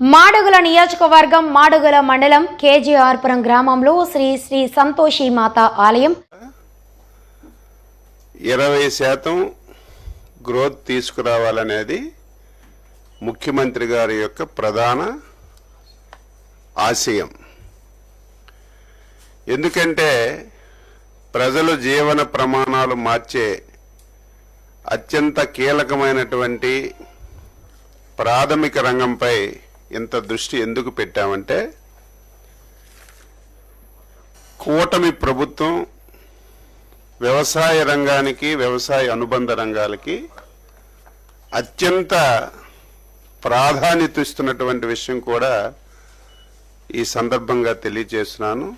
మాడుగుల నియోజకవర్గం మాడుగుల మండలం కేజీఆర్పురం గ్రామంలో శ్రీ శ్రీ సంతోషి మాత ఆలయం. ఇరవై శాతం గ్రోత్ తీసుకురావాలనేది ముఖ్యమంత్రి గారి యొక్క ప్రధాన ఆశయం. ఎందుకంటే ప్రజలు జీవన ప్రమాణాలు మార్చే అత్యంత కీలకమైనటువంటి ప్రాథమిక రంగంపై ఇంత దృష్టి ఎందుకు పెట్టామంటే కూటమి ప్రభుత్వం వ్యవసాయ రంగానికి వ్యవసాయ అనుబంధ రంగాలకి అత్యంత ప్రాధాన్యత ఇస్తున్నటువంటి విషయం కూడా ఈ సందర్భంగా తెలియజేస్తున్నాను.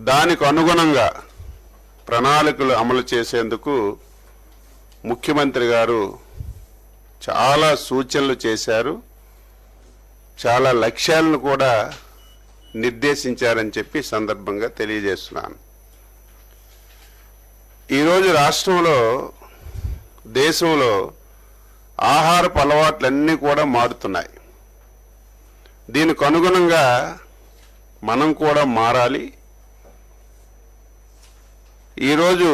దానికి అనుగుణంగా ప్రణాళికలు అమలు చేసేందుకు ముఖ్యమంత్రి గారు చాలా సూచనలు చేశారు. చాలా లక్ష్యాలను కూడా నిర్దేశించారని చెప్పి సందర్భంగా తెలియజేస్తున్నాను. ఈరోజు రాష్ట్రంలో దేశంలో ఆహారపు అలవాట్లన్నీ కూడా మారుతున్నాయి. దీనికి అనుగుణంగా మనం కూడా మారాలి. ఈరోజు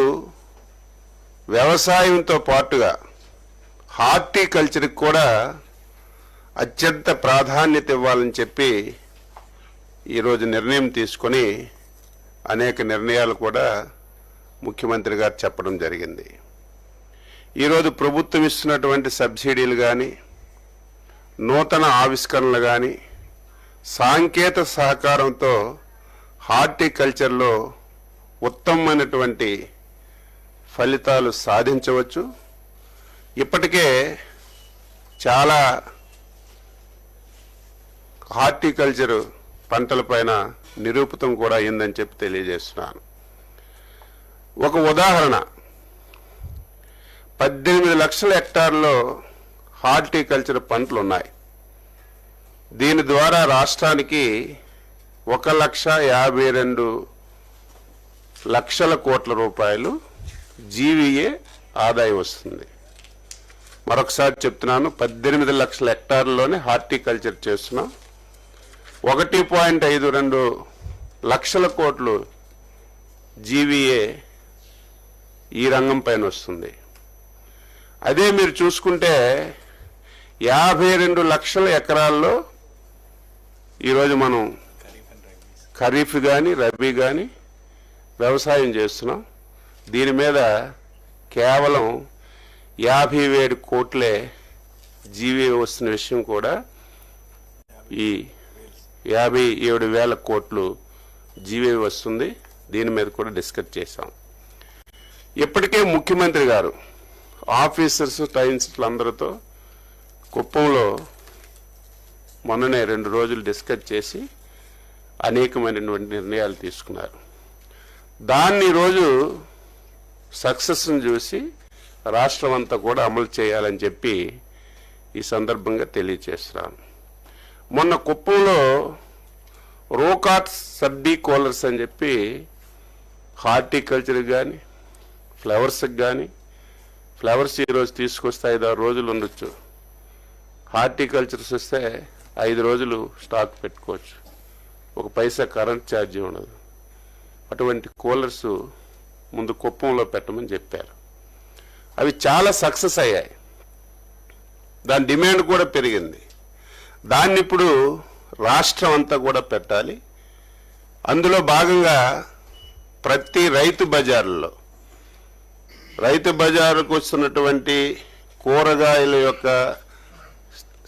వ్యవసాయంతో పాటుగా హార్టికల్చర్కి కూడా అత్యంత ప్రాధాన్యత ఇవ్వాలని చెప్పి ఈరోజు నిర్ణయం తీసుకొని అనేక నిర్ణయాలు కూడా ముఖ్యమంత్రి గారు చెప్పడం జరిగింది. ఈరోజు ప్రభుత్వం ఇస్తున్నటువంటి సబ్సిడీలు కానీ నూతన ఆవిష్కరణలు కానీ సాంకేతిక సహకారంతో హార్టికల్చర్లో ఉత్తమమైనటువంటి ఫలితాలు సాధించవచ్చు. ఇప్పటికే చాలా హార్టికల్చర్ పంటలపైన నిరూపితం కూడా అయిందని చెప్పి తెలియజేస్తున్నాను. ఒక ఉదాహరణ. పద్దెనిమిది లక్షల హెక్టార్లో హార్టికల్చర్ పంటలు ఉన్నాయి దీని ద్వారా రాష్ట్రానికి ఒక లక్ష యాభై రెండు లక్షల కోట్ల రూపాయలు జీవీఏ ఆదాయం వస్తుంది. మరొకసారి చెప్తున్నాను పద్దెనిమిది లక్షల హెక్టార్లలోనే హార్టికల్చర్ చేస్తున్నాం. ఒకటి పాయింట్ ఐదు రెండు లక్షల కోట్లు జీవీఏ ఈ రంగం పైన వస్తుంది. అదే మీరు చూసుకుంటే యాభై రెండు లక్షల ఎకరాల్లో ఈరోజు మనం ఖరీఫ్ కానీ రబీ కానీ వ్యవసాయం చేస్తున్నాం. దీని మీద కేవలం యాభై ఏడు కోట్లే జీవీ వస్తున్న విషయం కూడా ఈ యాభై ఏడు వేల కోట్లు జీవీ వస్తుంది. దీని మీద కూడా డిస్కస్ చేశాం. ఇప్పటికే ముఖ్యమంత్రి గారు ఆఫీసర్స్ టైన్స్లు అందరితో కుప్పంలో మొన్ననే రెండు రోజులు డిస్కస్ చేసి అనేకమైనటువంటి నిర్ణయాలు తీసుకున్నారు. దాన్ని ఈరోజు సక్సెస్ని చూసి రాష్ట్రం అంతా కూడా అమలు చేయాలని చెప్పి ఈ సందర్భంగా తెలియచేస్తున్నాను మొన్న కుప్పంలో రోకాట్స్ సర్డీ కోలర్స్ అని చెప్పి హార్టికల్చర్కి కానీ ఫ్లవర్స్కి కానీ ఫ్లవర్స్ ఈరోజు తీసుకొస్తే ఐదు ఆరు రోజులు ఉండొచ్చు. హార్టికల్చర్స్ వస్తే ఐదు రోజులు స్టాక్ పెట్టుకోవచ్చు. ఒక పైసా కరెంట్ ఛార్జీ ఉండదు. అటువంటి కూలర్స్ ముందు కుప్పంలో పెట్టమని చెప్పారు. అవి చాలా సక్సెస్ అయ్యాయి. దాని డిమాండ్ కూడా పెరిగింది. దాన్ని ఇప్పుడు రాష్ట్రం అంతా కూడా పెట్టాలి. అందులో భాగంగా ప్రతి రైతు బజార్లో రైతు బజారుకు వస్తున్నటువంటి కూరగాయల యొక్క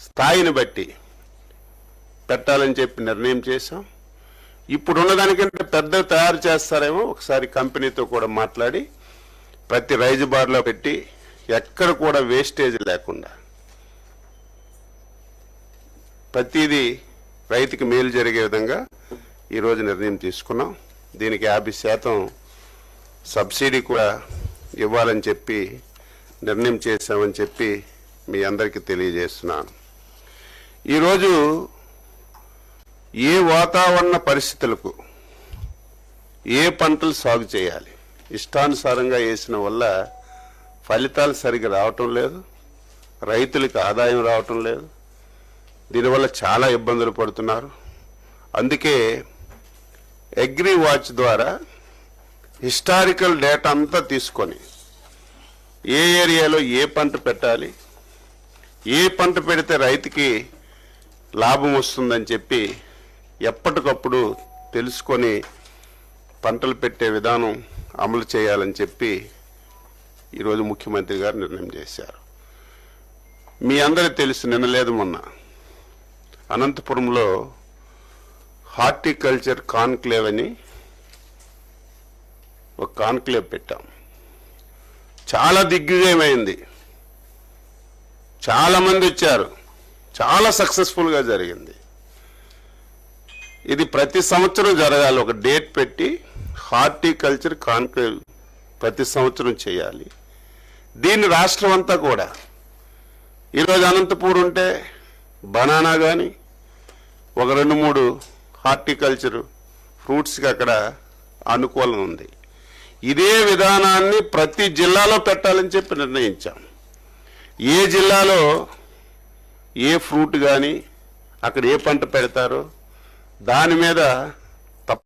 స్థాయిని బట్టి పెట్టాలని చెప్పి నిర్ణయం చేశాం. ఇప్పుడున్న దానికంటే పెద్ద తయారు చేస్తారేమో ఒకసారి కంపెనీతో కూడా మాట్లాడి ప్రతి రైజు బార్లో పెట్టి ఎక్కడ కూడా వేస్టేజ్ లేకుండా ప్రతిదీ రైతుకి మేలు జరిగే విధంగా ఈరోజు నిర్ణయం తీసుకున్నాం. దీనికి యాభై శాతం సబ్సిడీ కూడా ఇవ్వాలని చెప్పి నిర్ణయం చేశామని చెప్పి మీ అందరికీ తెలియజేస్తున్నాను. ఈరోజు ఏ వాతావరణ పరిస్థితులకు ఏ పంటలు సాగు చేయాలి? ఇష్టానుసారంగా వేసిన వల్ల ఫలితాలు సరిగ్గా రావటం లేదు. రైతులకు ఆదాయం రావటం లేదు. దీనివల్ల చాలా ఇబ్బందులు పడుతున్నారు. అందుకే అగ్రి వాచ్ ద్వారా హిస్టారికల్ డేటా అంతా తీసుకొని ఏ ఏరియాలో ఏ పంట పెట్టాలి ఏ పంట పెడితే రైతుకి లాభం వస్తుందని చెప్పి ఎప్పటికప్పుడు తెలుసుకొని పంటలు పెట్టే విధానం అమలు చేయాలని చెప్పి ఈరోజు ముఖ్యమంత్రి గారు నిర్ణయం చేశారు. మీ అందరికి తెలుసు నిన్న లేదు మొన్న. అనంతపురంలో హార్టికల్చర్ కాన్క్లేవ్ అని ఒక కాన్క్లేవ్ పెట్టాం. చాలా దిగ్విజయమైంది. చాలా మంది వచ్చారు. చాలా సక్సెస్ఫుల్గా జరిగింది. ఇది ప్రతి సంవత్సరం జరగాలి. ఒక డేట్ పెట్టి హార్టికల్చర్ కాన్క్లేవ్ ప్రతి సంవత్సరం చేయాలి. దీన్ని రాష్ట్రం అంతా కూడా. ఈరోజు అనంతపూర్ ఉంటే బనానా కానీ ఒక రెండు మూడు హార్టికల్చర్ ఫ్రూట్స్కి అక్కడ అనుకూలం ఉంది. ఇదే విధానాన్ని ప్రతి జిల్లాలో పెట్టాలని చెప్పి నిర్ణయించాం. ఏ జిల్లాలో ఏ ఫ్రూట్ కానీ అక్కడ ఏ పంట పెడతారో దాని మీద